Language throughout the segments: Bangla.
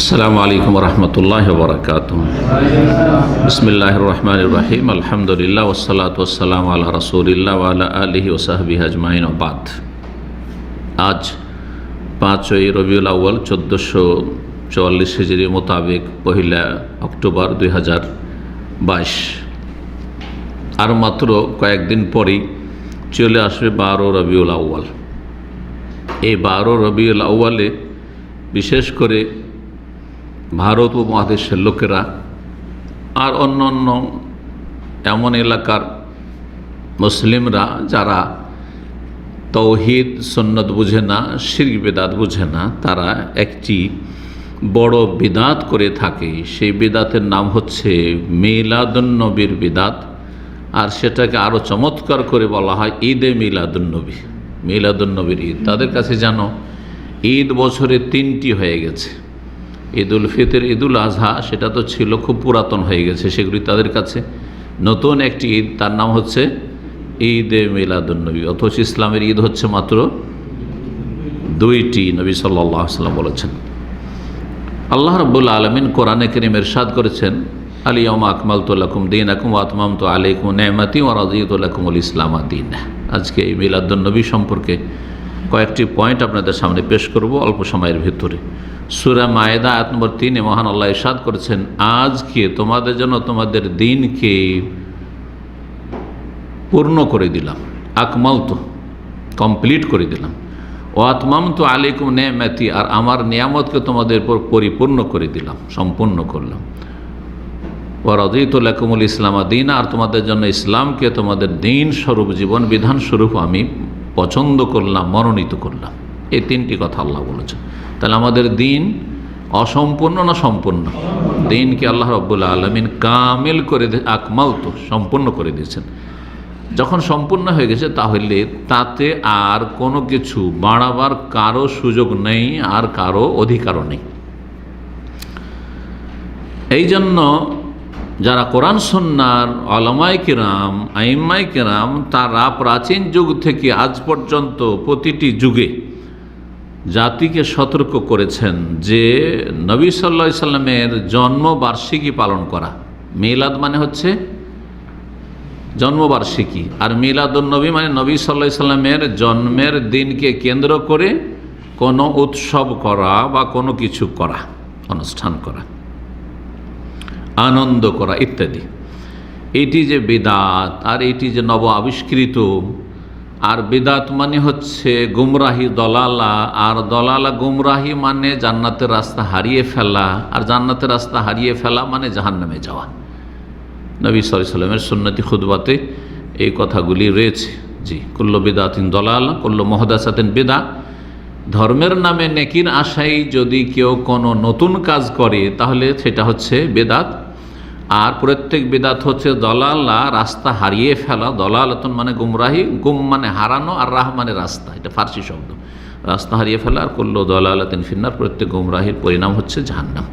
السلام عليكم ورحمة الله وبركاته بسم الله الرحمن الرحيم الحمد لله والصلاة والسلام على رسول الله وعلى آله وصحبه أجمعين وبعد আজ পাঁচই রবিউল আউ্য়াল চোদ্দোশো চুয়াল্লিশ হিজড়ি মোতাবেক পহিলা অক্টোবর দুই হাজার বাইশ আর মাত্র কয়েকদিন পরেই চলে আসবে বারো রবিউল আউ্য়াল এই বারো রবিউল আউ্য়ালে বিশেষ করে ভারত উপমহাদেশের লোকেরা আর অন্য অন্য এমন এলাকার মুসলিমরা যারা তৌহিদ সন্ন্যত বুঝে না, শির্ক বেদাত বুঝে না, তারা একটি বড় বিদাত করে থাকে। সেই বিদাতের নাম হচ্ছে মিলাদুন্নবীর বিদাত। আর সেটাকে আরও চমৎকার করে বলা হয় ঈদে মিলাদুন্নবী, মিলাদুন্নবীর ঈদ। তাদের কাছে যেন ঈদ বছরে তিনটি হয়ে গেছে। ঈদ উল ফিতর ঈদ উল আজহা, সেটা তো ছিল খুব পুরাতন হয়ে গেছে সেগুলি তাদের কাছে। নতুন একটি ঈদ, তার নাম হচ্ছে ঈদে মিলাদুন্নবী, অথচ ইসলামের ঈদ হচ্ছে মাত্র দুইটি, নবী সাল্লাহ সাল্লাম বলেছেন। আল্লাহ রব্বুল্লা আলমিন কোরআনে করিম এরশাদ করেছেন আলিয়ম আকমাল তোল্লাকুম দিন আকুম আতমাম তো আলাইকুম নেমাতি ও রাজিউল্লাকুমুল ইসলাম দিন আজকে এই মিলাদুন্নবী সম্পর্কে কয়েকটি পয়েন্ট আপনাদের সামনে পেশ করব অল্প সময়ের ভিতরে। সুরা মায়েদা, আয়াত নম্বর তিনে মহান আল্লাহ ইরশাদ করেছেন আজকে তোমাদের জন্য তোমাদের দিনকে পূর্ণ করে দিলাম? আকমাল তো কমপ্লিট করে দিলাম। ও আতমাম তো আলিকুম নেয়ামাতি, আর আমার নিয়ামতকে তোমাদের উপর পরিপূর্ণ করে দিলাম, সম্পূর্ণ করলাম। ও রদিতুল্লাকুমুল ইসলাম দিন, আর তোমাদের জন্য ইসলামকে তোমাদের দিন স্বরূপ, জীবন বিধান স্বরূপ আমি পছন্দ করলাম, মনোনীত করলাম। এই তিনটি কথা আল্লাহ বলেছেন। তাহলে আমাদের দিন অসম্পূর্ণ না সম্পূর্ণ? দিনকে আল্লাহ রব্বুল্লা আলমিন কামেল করে আকমাল তো সম্পূর্ণ করে দিয়েছেন। যখন সম্পূর্ণ হয়ে গেছে, তাহলে তাতে আর কোনো কিছু বাড়াবার কারও সুযোগ নেই, আর কারও অধিকারও নেই। এই জন্য যারা কোরআন সন্ন্যার আলমাই কিরাম আইম্মাই কিরাম, তারা প্রাচীন যুগ থেকে আজ পর্যন্ত প্রতিটি যুগে জাতিকে সতর্ক করেছেন যে নবী সাল্লা সাল্লামের জন্মবার্ষিকী পালন করা। মিলাদ মানে হচ্ছে জন্মবার্ষিকী। আর মিলাদুন্নবী মানে নবী সাল্লা সাল্লামের জন্মের দিনকে কেন্দ্র করে কোনো উৎসব করা বা কোনো কিছু করা, অনুষ্ঠান করা। আনন্দ করা ইত্যাদি। এটি যে বেদাত আর এটি যে নব আবিষ্কৃত, আর বেদাত মানে হচ্ছে গুমরাহি দলালা, আর দলালা গুমরাহি মানে জান্নাতের রাস্তা হারিয়ে ফেলা, আর জান্নাতের রাস্তা হারিয়ে ফেলা মানে জাহান্নামে যাওয়া। নবী সাল্লামের সুন্নতি খুদবাতে এই কথাগুলি রয়েছে। জি, কুল্ল বেদাতিন দলাল, কুল্ল মহদাসাতিন বেদা। ধর্মের নামে নেকির আশাই যদি কেউ কোনো নতুন কাজ করে, তাহলে সেটা হচ্ছে বেদাত। আর প্রত্যেক বেদাত হচ্ছে দলাল্লা রাস্তা হারিয়ে ফেলা। দলালতন মানে গুমরাহি, গুম মানে হারানো আর রাহ মানে রাস্তা, এটা ফার্সি শব্দ। রাস্তা হারিয়ে ফেলা আর করল দলালাতিন ফিন্নার, প্রত্যেক গুমরাহির পরিণাম হচ্ছে জাহান্নাম।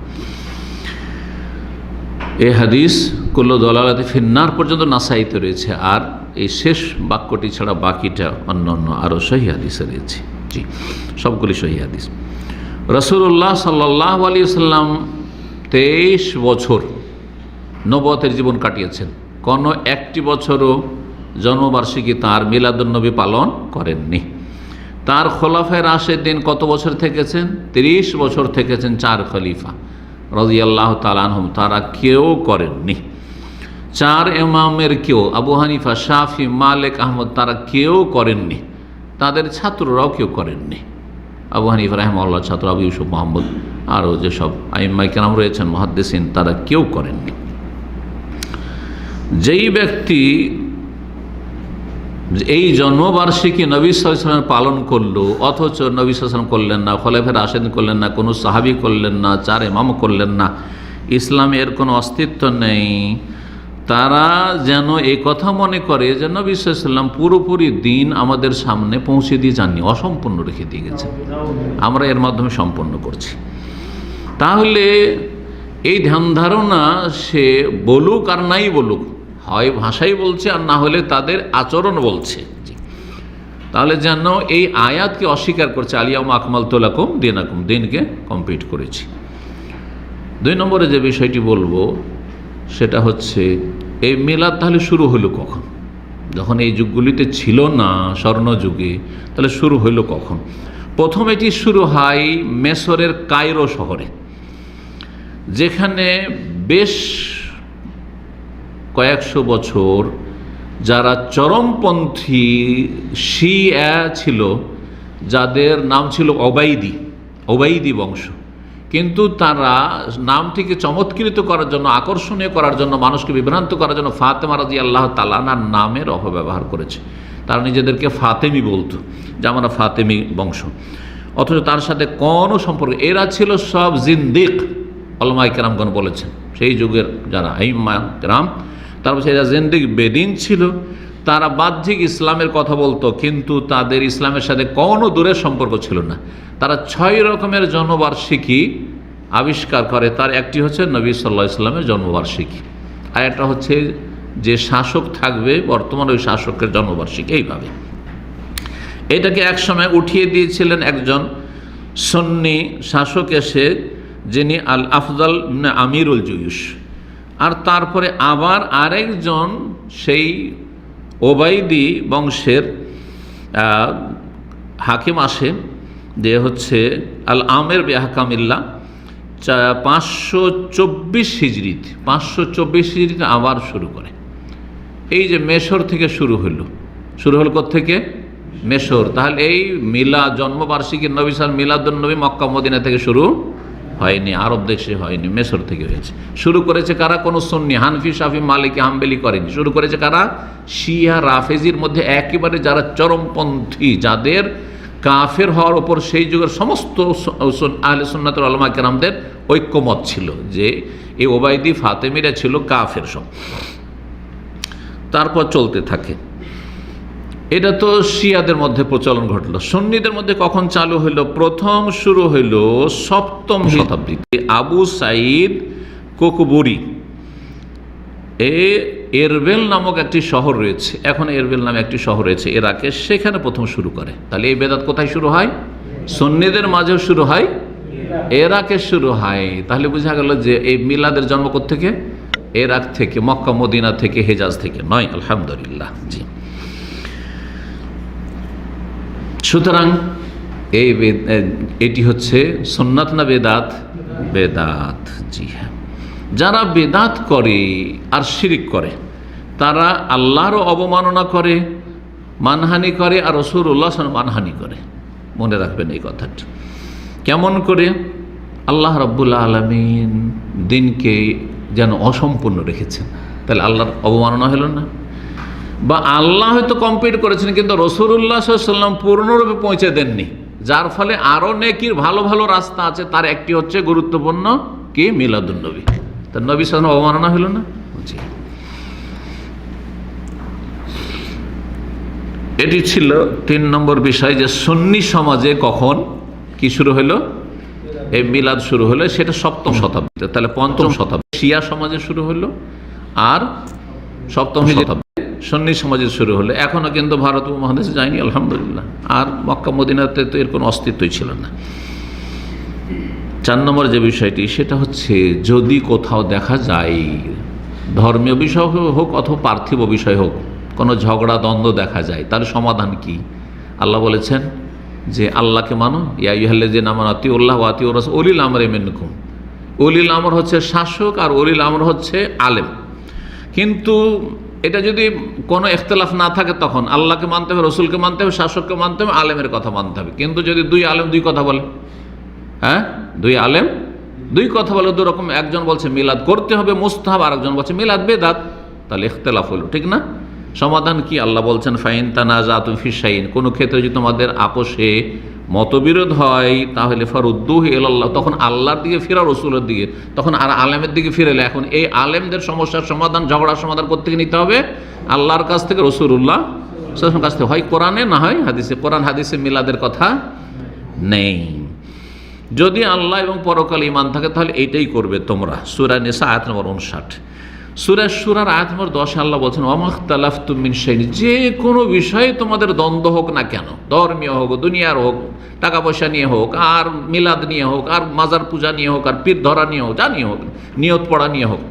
এ হাদিস কুল্ল দলালাতে ফিন্নার পর্যন্ত নাসাইতে রয়েছে আর এই শেষ বাক্যটি ছাড়া বাকিটা অন্য অন্য আরও সহি হাদিসে রয়েছে। জি, সবগুলি সহি হাদিস। রসুল্লাহ সাল্লাহ সাল্লাম তেইশ বছর নবতের জীবন কাটিয়েছেন। কোনো একটি বছরও জন্মবার্ষিকী তাঁর মিলাদুন্নবী পালন করেননি। তার খোলাফের রাশের দিন কত বছর থেকেছেন? তিরিশ বছর থেকেছেন চার খলিফা। রাজিয়াল্লাহ তালানহম তারা কেউ করেননি। চার এমামের কেউ, আবু হানিফা, শাফি, মালেক, আহমদ, তারা কেউ করেননি। তাদের ছাত্ররাও কেউ করেননি। আবু হানিফ রাহমাল্লাহ ছাত্র আবু ইউসুফ মোহাম্মদ, আরও যেসব আইম্মাই রয়েছেন, মহাদ্দেসিন, তারা কেউ করেননি। যেই ব্যক্তি এই জন্মবার্ষিকী নবী সালাম পালন করল, অথচ নবী সালাম করলেন না, খলেফের আসেন করলেন না, কোনো সাহাবি করলেন না, চার এমাম করলেন না ইসলামের কোনো অস্তিত্ব নেই। তারা যেন এই কথা মনে করে যে নবী সাল্লাম পুরোপুরি দিন আমাদের সামনে পৌঁছে দিয়ে যাননি, অসম্পূর্ণ রেখে দিয়ে গেছেন। আমরা এর মাধ্যমে সম্পন্ন করছি। তাহলে এই ধ্যান ধারণা সে বলুক আর নাই বলুক হয় ভাষাই বলছে আর না হলে তাদের আচরণ বলছে। তাহলে যেন এই আয়াতকে অস্বীকার করছে আলিয়াম আকমাল তোলাকুম দিন আকুম দিনকে কমপ্লিট করেছি। দুই নম্বরে যে বিষয়টি বলব, সেটা হচ্ছে, এই মিলাদ তাহলে শুরু হলো কখন? যখন এই যুগগুলিতে ছিল না স্বর্ণযুগে, তাহলে শুরু হইল কখন? প্রথম এটি শুরু হয় মেসরের কায়রো শহরে, যেখানে বেশ কয়েকশো বছর যারা চরমপন্থী শিয়া ছিল, যাদের নাম ছিল অবাইদি অবাইদি বংশ। কিন্তু তারা নামটিকে চমৎকৃত করার জন্য, আকর্ষণীয় করার জন্য, মানুষকে বিভ্রান্ত করার জন্য ফাতেমা রাজি আল্লাহ তালানার নামের অপব্যবহার করেছে। তারা নিজেদেরকে ফাতেমি বলতো, যে আমরা ফাতেমি বংশ। অথচ তার সাথে কোনো সম্পর্ক, এরা ছিল সব জিন্দিক অলমাই কেরামগণ বলেছেন। সেই যুগের যারা আইম্মা, কেরাম তারপর এরা জিন্দিক বেদিন ছিল, তারা বাহ্যিক ইসলামের কথা বলতো, কিন্তু তাদের ইসলামের সাথে কোনো দূরের সম্পর্ক ছিল না। তারা ছয় রকমের জন্মবার্ষিকী আবিষ্কার করে, তার একটি হচ্ছে নবী সাল্লাহ ইসলামের জন্মবার্ষিকী। আর একটা হচ্ছে যে শাসক থাকবে, বর্তমান ওই শাসকের জন্মবার্ষিকী, এইভাবে। এটাকে একসময় উঠিয়ে দিয়েছিলেন একজন সন্নি শাসক এসে, যিনি আল আফজাল আমিরুল জুয়ুস আর তারপরে আবার আরেকজন সেই ওবাইদি বংশের হাকিম আসে যে হচ্ছে আল আমের বেহাকামিল্লা পাঁচশো চব্বিশ হিজড়িতে পাঁচশো চব্বিশ হিজড়িতে আবার শুরু করে। এই যে মেশর থেকে শুরু হলো, শুরু হল থেকে মেশর। তাহলে এই মিলা জন্মবার্ষিকী নবী সাল মিলাদুলনবী মক্কা মদিনা থেকে শুরু হয়নি, আরব দেশে হয়নি মেশর থেকে হয়েছে। শুরু করেছে কারা? কোনো সন্নি, হানফি সাফি মালিকি, হাম্বেলি করেনি। শুরু করেছে কারা? শিয়া, রাফেজির মধ্যে একেবারে যারা চরমপন্থী, যাদের কাফের হওয়ার ওপর সেই যুগের সমস্ত আহলে সুন্নাতুল আলমা কেরামদের ঐক্যমত ছিল যে, এই ওবায়দি, ফাতেমিরা ছিল কাফের সব। তারপর চলতে থাকে। এটা তো শিয়াদের মধ্যে প্রচলন ঘটলো। সন্নিদের মধ্যে কখন চালু হইল? প্রথম শুরু হইল সপ্তম শতাব্দীতে। আবু সাইদ কোকবুরি। এ এরবেল নামক একটি শহর রয়েছে। এখন এরবেল নামে একটি শহর রয়েছে এরাকে সেখানে প্রথম শুরু করে। তাহলে এই বেদাত কোথায় শুরু হয়? সন্নিদের মাঝেও শুরু হয় এরাকে শুরু হয়। তাহলে বোঝা গেল যে এই মিলাদের জন্ম থেকে এরাক থেকে মক্কা মদিনা থেকে হেজাজ থেকে। নয় আলহামদুলিল্লাহ। জি। সুতরাং এই এটি হচ্ছে সোননাথ না বেদাত? বেদাত, জি হ্যাঁ। যারা বেদাত করে আর শিরিক করে, তারা আল্লাহরও অবমাননা করে, মানহানি করে আর রসুর উল্লাহ মানহানি করে। মনে রাখবেন এই কথাটি। কেমন করে? আল্লাহ রব্বুল্লা আলমিন দিনকে যেন অসম্পূর্ণ রেখেছেন। তাহলে আল্লাহর অবমাননা হলো না? বা আল্লাহ হয়তো কমপ্লিট করেছেন কিন্তু রসুল্লাহ সাল্লাম পূর্ণরূপে পৌঁছে দেননি। যার ফলে আরও নেকির ভালো ভালো রাস্তা আছে তার একটি হচ্ছে গুরুত্বপূর্ণ কি? মিলাদুলনবী তার নবী সাল্লাম অবমাননা হলো না? জি। এটি ছিল তিন নম্বর বিষয় যে সুন্নি সমাজে কখন কি শুরু হলো? এই মিলাদ শুরু হলো সেটা সপ্তম শতাব্দীতে। তাহলে পঞ্চম শতাব্দী। শিয়া সমাজে শুরু হলো আর সপ্তম শতাব্দী। সন্নি সমাজে শুরু হলো। এখনও কিন্তু ভারত উপমহাদেশে যায়নি, আলহামদুলিল্লাহ। আর মক্কা মদিনাতে তো এর কোনো অস্তিত্বই ছিল না। চার নম্বর যে বিষয়টি, সেটা হচ্ছে যদি কোথাও দেখা যায়, ধর্মীয় বিষয় হোক অথবা পার্থিব বিষয় হোক, কোনো ঝগড়া, দ্বন্দ্ব দেখা যায়, তার সমাধান কি? আল্লাহ বলেছেন যে আল্লাহকে মানো ইয়াইহাল্লে যে নামান আতি উল্লাহ আতি ওরাস অলিল আমর এমেনকুম অলিল আমর হচ্ছে শাসক আর অলিল আমর হচ্ছে আলেম। কিন্তু এটা যদি কোনো ইখতলাফ না থাকে তখন আল্লাহকে মানতে হবে, রসুলকে মানতে হবে, শাসককে মানতে হবে, আলেমের কথা মানতে হবে। কিন্তু যদি দুই আলেম দুই কথা বলে হ্যাঁ? দুই আলেম দুই কথা বলে দু রকম, একজন বলছে মিলাদ করতে হবে, মুস্তাহাব আর একজন বলছে মিলাদ, বেদাত, তাহলে ইখতলাফ হলো, ঠিক না? সমাধান কি? আল্লাহ বলছেন, ফাইন তানাজা তুমি ফিসাইন কোনো ক্ষেত্রে যদি তোমাদের আপোষে মতবিরোধ হয়, তাহলে ফরুদ্দুহ আল্লাহ তখন আল্লাহর দিকে ফিরা, রসুলের দিকে। তখন আর আলেমের দিকে ফিরেলে এখন এই আলেমদের সমস্যার সমাধান, ঝগড়ার সমাধান করতে নিতে হবে? আল্লাহর কাছ থেকে রসুল্লাহ কাছ থেকে। হয় কোরআনে, না হয় হাদিসে। কোরআন, হাদিসে মিলাদের কথা নেই। যদি আল্লাহ এবং পরকাল ইমান থাকে, তাহলে এইটাই করবে তোমরা। সুরা নেশা আয়াত নম্বর উনষাট। সুরেশ সুরার আয়াত দশ আল্লাহ বলছেন অমখতালাফ তুমিন সেইন যে কোনো বিষয়ে তোমাদের দ্বন্দ্ব হোক না কেন, ধর্মীয় হোক, দুনিয়ার হোক টাকা পয়সা নিয়ে হোক, আর মিলাদ নিয়ে হোক, আর মাজার পূজা নিয়ে হোক, আর পীর ধরা নিয়ে হোক, যা নিয়ে হোক, নিয়ত পড়া নিয়ে হোক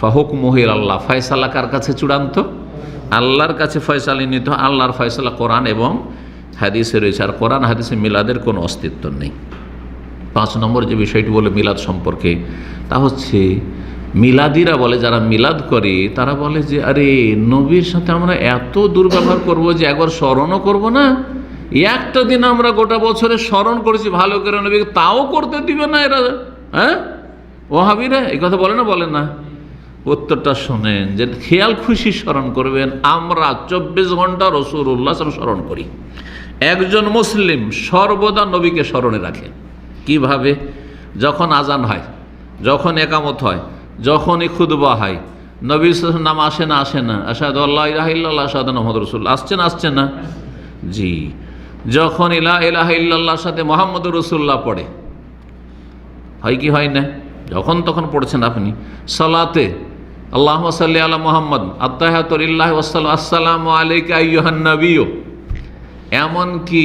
ফাহুক মহির আল্লাহ ফয়সালা কার কাছে চূড়ান্ত? আল্লাহর কাছে ফয়সালা নিতে আল্লাহর ফয়সালা কোরআন এবং হাদিসে রয়েছে, আর কোরআন হাদিসে মিলাদের কোনো অস্তিত্ব নেই। পাঁচ নম্বর যে বিষয়টি বলে মিলাদ সম্পর্কে, তা হচ্ছে মিলাদিরা বলে, যারা মিলাদ করে, তারা বলে যে, আরে, নবীর সাথে আমরা এত দুর্ব্যবহার করব যে, একবার স্মরণও করব না। একটা দিন আমরা গোটা বছরে স্মরণ করেছি, ভালো করে নবীকে, তাও করতে দিবে না এরা হ্যাঁ? ওহাবিরা, এই কথা বলে না বলে না। উত্তরটা শোনেন যে, খেয়াল খুশি স্মরণ করবেন, আমরা চব্বিশ ঘণ্টা রসুর উল্লাহ স্মরণ করি। একজন মুসলিম সর্বদা নবীকে স্মরণে রাখে। কীভাবে? যখন আজান হয়, যখন একামত হয় যখনই খুদবা হয়, নবী নাম আসে না আসে না। আসাদ আল্লাহ ইলাহিল্লাহ আসাদ মোহাম্মদ রসুল আসছে না আসছে না? জি। যখন ইলা ইলাহ ইল্লাল্লাহর সাথে মোহাম্মদ রসুল্লাহ পড়ে, হয় কি, হয় না? যখন তখন পড়ছেন আপনি। সালাতে আল্লাহ সাল্লি আলা মোহাম্মদ আত্মাহাতুল্লাহ আসসালামু আলাইকা আইয়ুহান নবীও এমনকি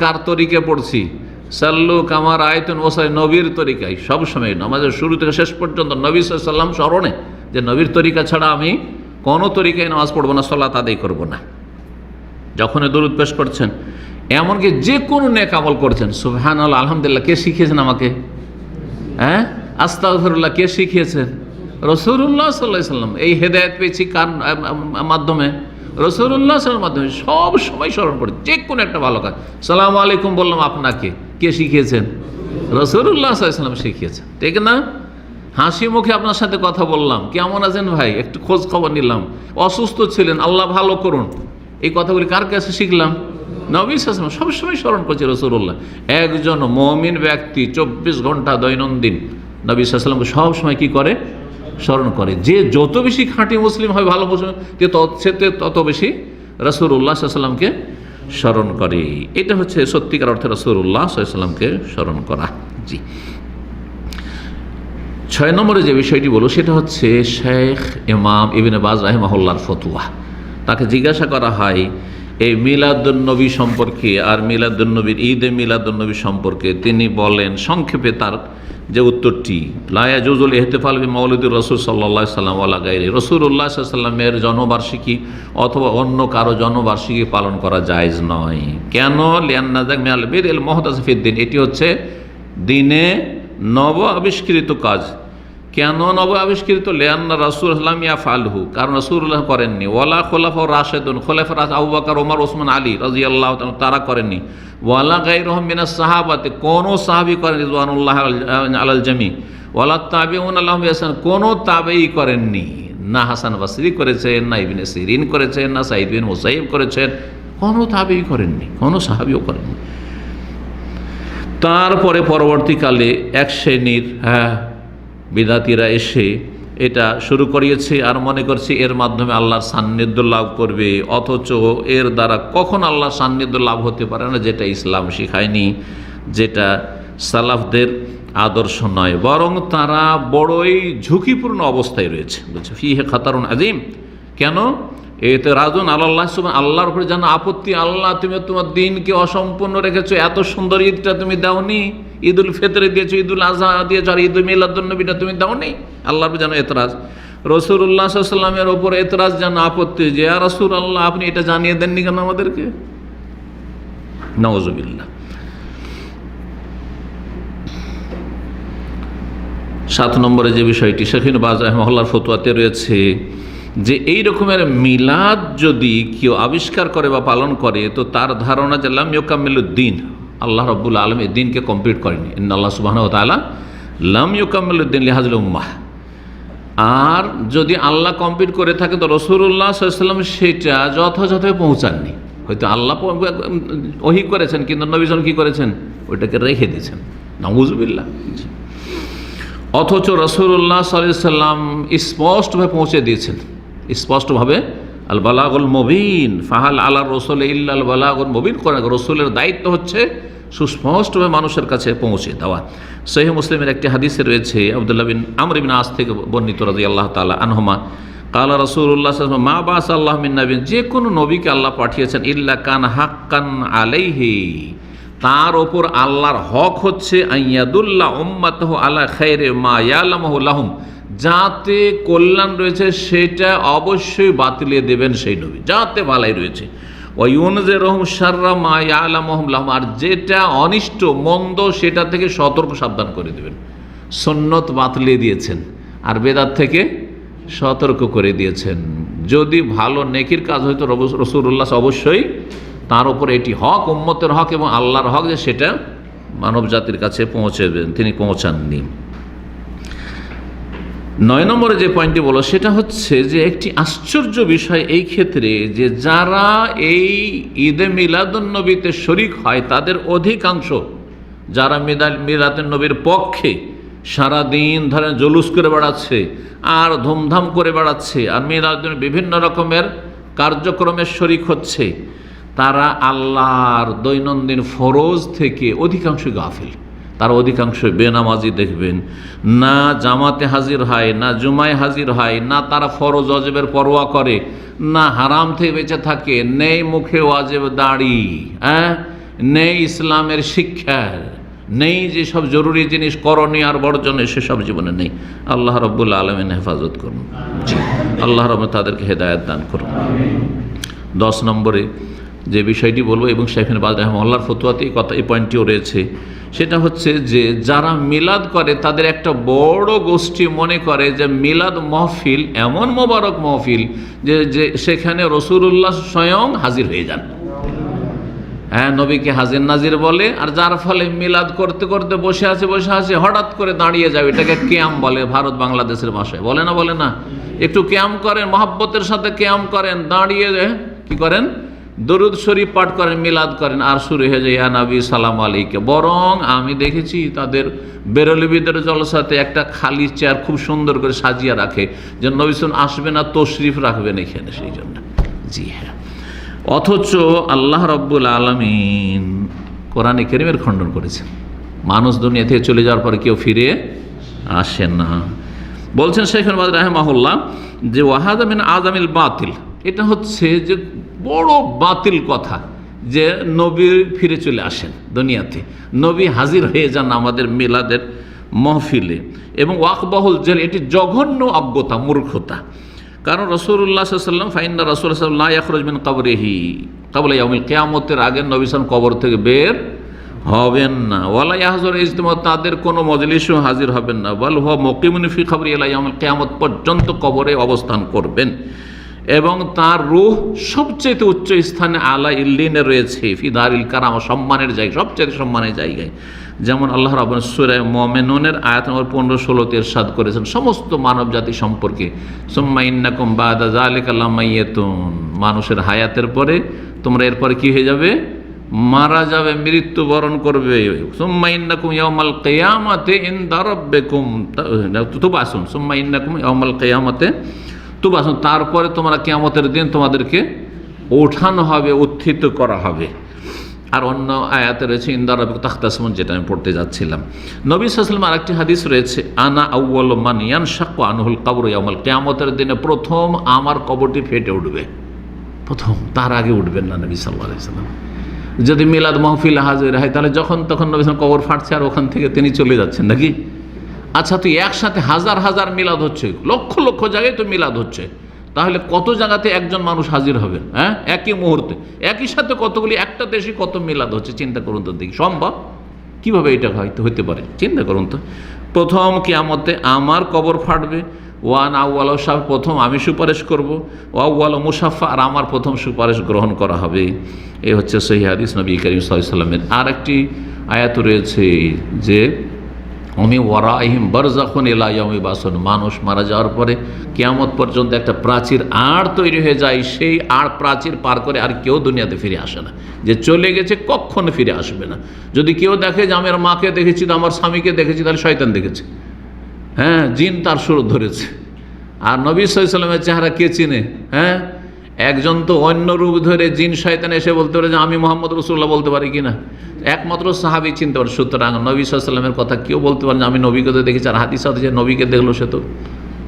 কার তরিকে পড়ছি? সাল্লু কামার আয়তন ওসাই নবীর তরিকায়। সবসময় নামাজের শুরু থেকে শেষ পর্যন্ত নবী সাল্লাম স্মরণে যে নবীর তরিকা ছাড়া আমি কোনো তরিকায় নামাজ পড়ব না, সলাত আদায় করব না। যখন দরুদ পেশ করছেন, এমনকি যে কোনো নেক আমল করছেন সুবহান আল্লাহ আলহামদুলিল্লাহ, কে শিখিয়েছেন আমাকে? হ্যাঁ? আস্তাগফিরুল্লাহ, কে শিখিয়েছেন? রসুল্লাহ সাল্লাহ সাল্লাম এই হেদায়ত পেয়েছি কার মাধ্যমে? রসুল্লাহ সাল্লামের মাধ্যমে সব সময় স্মরণ করে, যে কোনো একটা ভালো কাজ। সালাম আলাইকুম বললাম আপনাকে। কে শিখিয়েছেন? রসুল্লাহ সাল্লাম শিখিয়েছেন। ঠিক না? হাসি মুখে আপনার সাথে কথা বললাম। কেমন আছেন ভাই? একটু খোঁজ খবর নিলাম। অসুস্থ ছিলেন, আল্লাহ ভালো করুন। এই কথাগুলি কার কাছে শিখলাম? নবী সাসলাম সবসময় স্মরণ করছে রসুল্লাহ একজন মমিন ব্যক্তি চব্বিশ ঘণ্টা দৈনন্দিন নবী সাল্লামকে সবসময় কি করে? স্মরণ করে। যে যত বেশি খাঁটি মুসলিম হয়, ভালো মুসলিম, যে সেতে তত বেশি রসুল্লাহ সাল্লামকে স্মরণ করে। এটা হচ্ছে সত্যিকার অর্থে রসুল্লাহ সাল্লামকে স্মরণ করা। জি। ছয় নম্বরে যে বিষয়টি বলো সেটা হচ্ছে শেখ ইমাম ইবিন বাজ রাহিমাহুল্লার ফতুয়া। তাকে জিজ্ঞাসা করা হয়, এই মিলাদুন্নবী সম্পর্কে আর মিলাদুন্নবীর ঈদে মিলাদুন্নবী সম্পর্কে? তিনি বলেন, সংক্ষেপে তার যে উত্তরটি লায়া জুজুল এহতেফাল বি মৌলুদুর রসুল সাল্লা সাল্লাম আল্লাহ গাইরে রসুল্লাহ সাল্লামের জন্মবার্ষিকী অথবা অন্য কারও জন্মবার্ষিকী পালন করা জায়জ নয়। কেন? লিয়ান্নাজাক মিয়াল বেদ এল মহদাসফিদ্দিন এটি হচ্ছে দিনে নব আবিষ্কৃত কাজ। কেন নব আবিষ্কৃত লেয়ান্না রাসুল ইসলাম ইয়া ফালহু কারণ রসুল্লাহ করেননি। ওয়ালা খোলাফা রাশেদুন, খোলাফ রাস আবু বাকার, ওমর, ওসমান, আলী রাজি আল্লাহ তারা করেননি। ওয়ালা গাই রহমিনা সাহাবাতে, কোনো সাহাবি করেন রিজওয়ানুল্লাহ আলাল জামি। ওয়ালা তাবিউন আল্লাহ হাসান কোনো তাবেই করেননি। না হাসান বাসরি করেছেন, না ইবিনে সিরিন করেছেন, না সাইদ বিন মুসাইব করেছেন। কোনো তাবেই করেননি, কোনো সাহাবিও করেননি। তারপরে পরবর্তীকালে এক শ্রেণির হ্যাঁ বিদাতিরা এসে এটা শুরু করিয়েছে আর মনে করছে এর মাধ্যমে আল্লাহর সান্নিধ্য লাভ করবে, অথচ এর দ্বারা কখন আল্লাহ সান্নিধ্য লাভ হতে পারে না যেটা ইসলাম শিখায়নি, যেটা সালাফদের আদর্শ নয়। বরং তারা বড়ই ঝুঁকিপূর্ণ অবস্থায় রয়েছে। বলছে ফি হে খাতারুন আজিম কেন? এতে রাজন আল্লাহ আল্লাহর উপরে যেন আপত্তি, আল্লাহ তুমি তোমার দিনকে অসম্পূর্ণ রেখেছো, এত সুন্দর ঈদটা তুমি দাওনি। ঈদ উল ফেতরে দিয়েছ ঈদ উল আজহা দিয়েছ, আর ঈদ মিলাদুলনবীটা তুমি দাওনি? আল্লাহর যেন এতরাজ। রসুল্লাহ সাল্লামের ওপর এতরাজ যেন আপত্তি যে আর রসুল আল্লাহ আপনি এটা জানিয়ে দেননি কেন আমাদেরকে? নওয়াজবিল্লা সাত নম্বরে যে বিষয়টি সেখানে বাজ মহল্লার ফতুয়াতে রয়েছে যে, এই রকমের মিলাদ যদি কেউ আবিষ্কার করে বা পালন করে, তো তার ধারণা যে লাম ইউকামিলুদ্দিন আল্লাহ রব্বুল আলম এই দিনকে কমপ্লিট করেনি ইন আল্লাহ সুবাহ তালা লাম ইউকামিলুদ্দিন লিহাজুল উম্মাহ। আর যদি আল্লাহ কমপ্লিট করে থাকে তো রসুল্লাহ সাল্লাম সেটা যথাযথ পৌঁছাননি। হয়তো আল্লাহ ওহি করেছেন কিন্তু নবীজন কি করেছেন? ওইটাকে রেখে দিয়েছেন। নবুজবিল্লা অথচ রসুল্লাহ সাল্লাম স্পষ্টভাবে পৌঁছে দিয়েছেন। স্পষ্টভাবে আল বালাগুল মবিন, ফাহাল আল্লাহ রসুল ইল্লাল বালাগুল মবিন। করেন রসুলের দায়িত্ব হচ্ছে সুস্পষ্টভাবে মানুষের কাছে পৌঁছে দেওয়া। সহি মুসলিমের একটি হাদিসে রয়েছে, আবদুল্লাহ বিন আমর বিন আস থেকে বর্ণিত রাজি আল্লাহ তালা আনহমা, কালা রসুল্লাহ মা বাস আল্লাহ মিন নবীন যে কোনো নবীকে আল্লাহ পাঠিয়েছেন, ইল্লা কান হাক্কান আলাইহি তার ওপর আল্লাহর হক হচ্ছে আইয়াদুল্লাহ উম্মাতহ আলা খাইরে মা ইয়ালামহু লাহুম। যাতে কল্যাণ রয়েছে, সেটা অবশ্যই বাতিলিয়ে দেবেন সেই নবী। যাতে ভালাই রয়েছে। ওয়ুনজে রহম সাররা ইয়ালামহম লাহুম, আর যেটা অনিষ্ট, মন্দ, সেটা থেকে সতর্ক সাবধান করে দেবেন। সন্ন্যত বাতলিয়ে দিয়েছেন, আর বেদার থেকে সতর্ক করে দিয়েছেন। যদি ভালো নেকির কাজ হয়তো রসুল্লাহ অবশ্যই তার উপর এটি হক, উম্মতের হক এবং আল্লাহর হক যে সেটা মানব জাতির কাছে পৌঁছেবেন তিনি পৌঁছাননি। নয় নম্বরে যে পয়েন্টটি বলো, সেটা হচ্ছে যে একটি আশ্চর্য বিষয় এই ক্ষেত্রে যে যারা এই ঈদে মিলাদুন্নবীতে শরিক হয়, তাদের অধিকাংশ যারা মিদা, মিলাদুন্নবীর পক্ষে সারাদিন ধরেন জলুস করে বেড়াচ্ছে আর ধুমধাম করে বেড়াচ্ছে আর মিলাদুন বিভিন্ন রকমের কার্যক্রমের শরিক হচ্ছে, তারা আল্লাহর দৈনন্দিন ফরজ থেকে অধিকাংশ গাফিল। তার অধিকাংশ বেনামাজি দেখবেন। না জামাতে হাজির হয়, না জুমায় হাজির হয়, না তারা ফরজ অজেবের পরোয়া করে, না হারাম থেকে বেঁচে থাকে, নেই মুখে ওয়াজেব দাড়ি হ্যাঁ? নেই ইসলামের শিক্ষা, নেই যেসব জরুরি জিনিস করণীয় আর বর্জনে সেসব জীবনে নেই। আল্লাহ রব্বুল আলমিন হেফাজত করুন। আল্লাহ রব তাদেরকে হেদায়ত দান করুন। দশ নম্বরে যে বিষয়টি বলব, এবং শেখিন বাজ রহমাল্লার ফতুয়াতে এই কথা, এই পয়েন্টটিও রয়েছে। সেটা হচ্ছে যে, যারা মিলাদ করে, তাদের একটা বড় গোষ্ঠী মনে করে যে, মিলাদ মহফিল এমন মোবারক মহফিল যে যে সেখানে রসুল্লাহ স্বয়ং হাজির হয়ে যান। হ্যাঁ নবীকে হাজির নাজির বলে, আর যার ফলে মিলাদ করতে করতে বসে আছে বসে আছে, হঠাৎ করে দাঁড়িয়ে যাবে। এটাকে ক্যাম বলে ভারত বাংলাদেশের ভাষায়। বলে না বলে না। একটু ক্যাম করেন, মহাব্বতের সাথে ক্যাম করেন, দাঁড়িয়ে, কি করেন? দরুদ শরীফ পাঠ করেন, মিলাদ করেন, আর শুরু হয়ে যায়, ইয়া নবী, সালাম আলীকে বরং আমি দেখেছি তাদের বেরলিবিদের জলসাতে একটা খালি চেয়ার খুব সুন্দর করে সাজিয়ে রাখে, যে নবীসন আসবে না, তশরিফ রাখবেন এখানে সেই জন্য। জি হ্যাঁ। অথচ আল্লাহ রব্বুল আলমিন কোরআনে কেরিমের খণ্ডন করেছেন। মানুষ দুনিয়া থেকে চলে যাওয়ার পর কেউ ফিরে আসে না। বলছেন শেখ রাহেমাহুল্লাহ যে ওয়াহাদ আমিন আজামিল বাতিল। এটা হচ্ছে যে বড় বাতিল কথা যে নবী ফিরে চলে আসেন দুনিয়াতে। নবী হাজির হয়ে যান আমাদের মেলাদের মহফিলে। এবং ওয়াকবাহুল জেল, এটি জঘন্য অজ্ঞতা, মূর্খতা। কারণ রসুল্লাহ সাল্লাম ফাইন্না রসুল সাল্লাহ ইয়াখরজমিন কবরেহি। কাবল কেয়ামতের আগে নবীসান কবর থেকে বের হবেন না। ওয়ালা ইয়াহজর ইজতেমা তাদের কোনো মজলিসও হাজির হবেন না। বল হুয়া মকিমুনিফি খবর ইলা ইয়ামুল কেয়ামত পর্যন্ত কবরে অবস্থান করবেন। এবং তার রুহ সবচেয়ে উচ্চ স্থানে আলা ইল্লিনে রয়েছে ফিদার ইল কারাম, সম্মানের জায়গা সবচেয়ে সম্মানের জায়গায়। যেমন আল্লাহ রাবন সুরায় আয়াত নম্বর পনেরো ষোলোতে এরশাদ করেছেন, সমস্ত মানব জাতি সম্পর্কে। সোম্মা ইন্নাকুম বাদা জালেক আল্লাহ মাইয়েতুন মানুষের হায়াতের পরে তোমরা এরপরে কি হয়ে যাবে? মারা যাবে, মৃত্যুবরণ করবে। সোম্মা ইন্নাকুম ইয়ামাল কেয়ামাতে ইন দারব্বেকুম তুবাসুন সোম্মা ইন্নাকুম ইয়ামাল কেয়ামাতে তুবাসুন তারপরে তোমরা কেয়ামতের দিন তোমাদেরকে ওঠানো হবে, উত্থিত করা হবে। আর অন্য আয়াতে রয়েছে ইন্দার তাখতাসমন যেটা আমি পড়তে যাচ্ছিলাম। নবী সাসলাম আর একটি হাদিস রয়েছে, আনা আউ্ল মান ইয়ান শাক্কু আনহুল কবর ইয়ামল কেয়ামতের দিনে প্রথম আমার কবরটি ফেটে উঠবে। প্রথম, তার আগে উঠবেন না নবী সাল্লাহ সাল্লাম যদি মিলাদ মহফিল হাজির হয়, তাহলে যখন তখন নবী কবর ফাটছে আর ওখান থেকে তিনি চলে যাচ্ছেন নাকি? আচ্ছা তুই একসাথে হাজার হাজার মিলাদ হচ্ছে, লক্ষ লক্ষ জায়গায় তো মিলাদ হচ্ছে। তাহলে কত জায়গাতে একজন মানুষ হাজির হবেন হ্যাঁ? একই মুহূর্তে। একই সাথে কতগুলি, একটা দেশে কত মিলাদ হচ্ছে, চিন্তা করুন তো দেখি। সম্ভব? কীভাবে এটা হয়তো হতে পারে। চিন্তা করুন তো। প্রথম কিয়ামতে আমার কবর ফাটবে ওয়ান আউ্ল সাহ প্রথম আমি সুপারিশ করব। ওয়াউল মুসাফা, আর আমার প্রথম সুপারিশ গ্রহণ করা হবে। এ হচ্ছে সহি হাদিস নবী করিম সাল্লামের আর একটি আয়াত রয়েছে যে, অমি ওয়ারাহিম বরজাখন এলাইমি বাসন মানুষ মারা যাওয়ার পরে কেয়ামত পর্যন্ত একটা প্রাচীর আড় তৈরি হয়ে যায়। সেই আড় প্রাচীর পার করে আর কেউ দুনিয়াতে ফিরে আসে না। যে চলে গেছে কখনো ফিরে আসবে না। যদি কেউ দেখে যে, আমার মাকে দেখেছি, তো আমার স্বামীকে দেখেছি, তাহলে শয়তান দেখেছে। হ্যাঁ জিন তার সুর ধরেছে। আর নবী সাল্লামের চেহারা কে চিনে? হ্যাঁ? একজন তো অন্য রূপ ধরে জিন শয়তান এসে বলতে পারে যে, আমি মোহাম্মদ রসুল্লাহ বলতে পারি কি না? একমাত্র সাহাবি চিনতে পারে। সুতরাং নবী সাল্লামের কথা কেউ বলতে পারে যে আমি নবীকে তো দেখেছি, আর হাদিস যে নবীকে দেখল সে তো।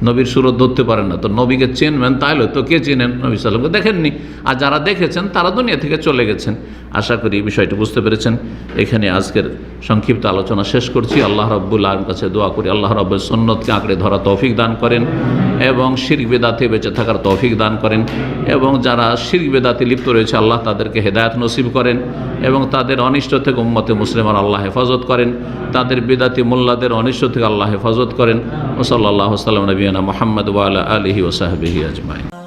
নবীর সুরত ধরতে পারেন না। তো নবীকে চেনবেন তাহলে তো কে চিনেন? নবী সাল্লামকে দেখেননি। আর যারা দেখেছেন, তারা দুনিয়া থেকে চলে গেছেন। আশা করি বিষয়টি বুঝতে পেরেছেন। এখানে আজকের সংক্ষিপ্ত আলোচনা শেষ করছি। আল্লাহ রব্বুল কাছে দোয়া করি। আল্লাহ রব্বের সন্ন্যতকে আঁকড়ে ধরা তৌফিক দান করেন। এবং শির বেদাতে বেঁচে থাকার তৌফিক দান করেন এবং যারা শির বেদাতে লিপ্ত রয়েছে, আল্লাহ তাদেরকে হেদায়ত নসিব করেন এবং তাদের অনিষ্ট থেকে উম্মতে মুসলিমার আল্লাহ হেফাজত করেন। তাদের বেদাতি মোল্লাদের অনিষ্ট থেকে আল্লাহ হেফাজত করেন। ওসল্লাহ সাল্লাম নবীনা মোহাম্মদ ওয়াল আলহি ওসাহবিহি আজমাই